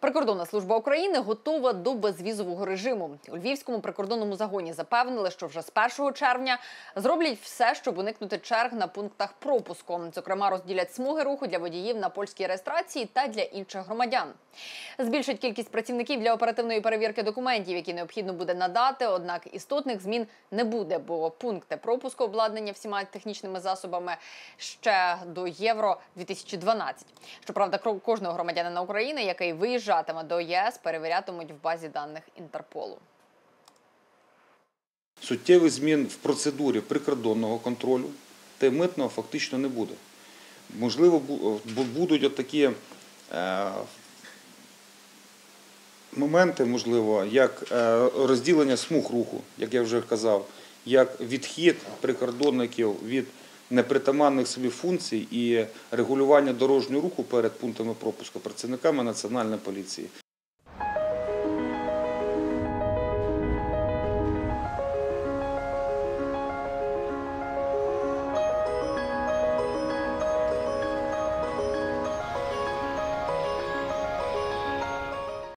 Прикордонна служба України готова до безвізового режиму. У львівському прикордонному загоні запевнили, що вже з 1 червня зроблять все, щоб уникнути черг на пунктах пропуску. Зокрема, розділять смуги руху для водіїв на польській реєстрації та для інших громадян. Збільшать кількість працівників для оперативної перевірки документів, які необхідно буде надати. Однак істотних змін не буде, бо пункти пропуску обладнання всіма технічними засобами ще до євро 2012. Щоправда, кожного громадянина України, який виїжджатиме до ЄС, перевірятимуть в базі даних Інтерполу. Суттєвих змін в процедурі прикордонного контролю та митного фактично не буде. Можливо, бу- бу- будуть такі е, моменти, можливо, як е, розділення смуг руху, як я вже казав, як відхід прикордонників від непритаманних собі функцій і регулювання дорожнього руху перед пунктами пропуску працівниками Національної поліції.